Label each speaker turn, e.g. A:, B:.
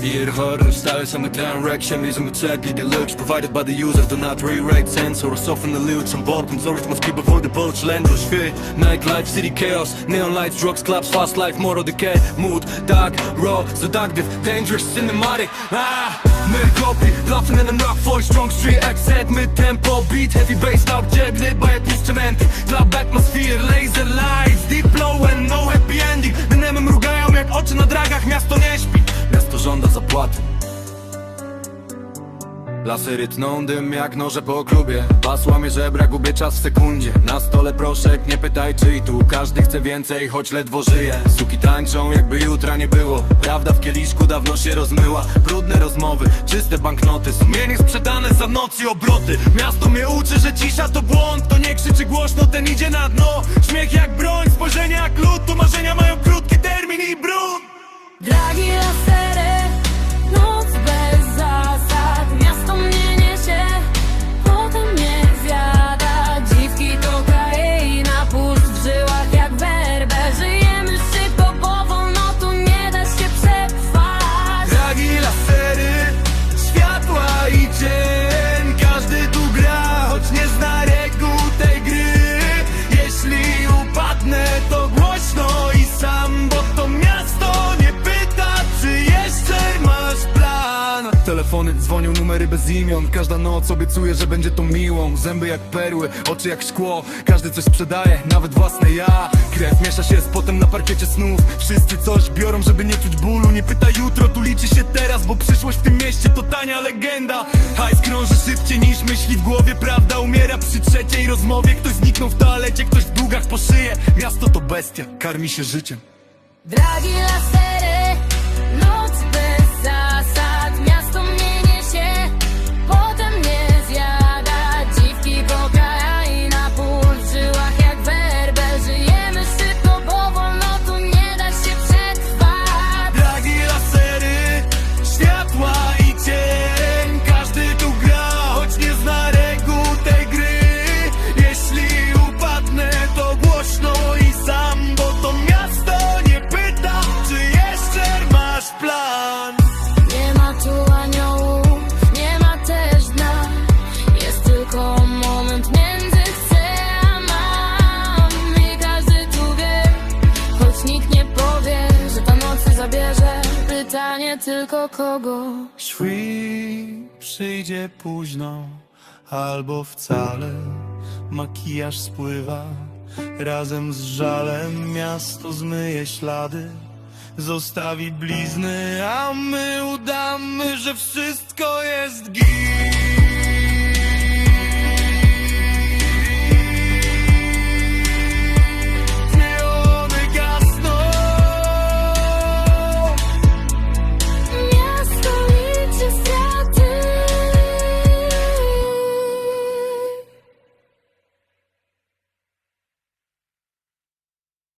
A: Be it is thuis style, some klein is mijn check die deluxe. Provided by the user, do not rewrite sense or soften the lyrics. zijn bot En zorg must keep before the boats land Dus Nightlife, city chaos. Neon lights, drugs, clubs, fast life Moral decay, mood, dark, raw Seductive, dangerous, cinematic. Ah! mid copy laughing in the nacht. Voice strong street accent mid-tempo Beat, heavy bass, loud jet Lit by a instrument. Club atmosphere, laser lights Deep zapłaty Lasy rytną dym jak noże po klubie Bas łamie żebra, gubię czas w sekundzie. Na stole proszek, nie pytaj czy i tu. Każdy chce więcej, choć ledwo żyje. Suki tańczą jakby jutra nie było. Prawda w kieliszku dawno się rozmyła. Brudne rozmowy, czyste banknoty. Sumienie sprzedane za noc i obroty. Miasto mnie uczy, że cisza to błąd. To nie krzyczy głośno, ten idzie na dno. Śmiech jak broń, spojrzenie jak lód. Tu marzenia mają krótki termin i brud dzwonią, numery bez imion. Każda noc obiecuje, że będzie to miłą. Zęby jak perły, oczy jak szkło. Każdy coś sprzedaje, nawet własne ja. Krew miesza się z potem na parkiecie snów. Wszyscy coś biorą, żeby nie czuć bólu. Nie pytaj jutro, tu liczy się teraz Bo przyszłość w tym mieście to tania legenda. Hajs krąży szybciej niż myśli w głowie. Prawda umiera przy trzeciej rozmowie. Ktoś zniknął w toalecie, ktoś w długach po szyję Miasto to bestia, karmi się życiem.
B: Dragi lasery, pytanie tylko kogo.
C: Świt przyjdzie późno albo wcale Makijaż spływa. Razem z żalem Miasto zmyje ślady Zostawi blizny, a my udamy, że wszystko jest git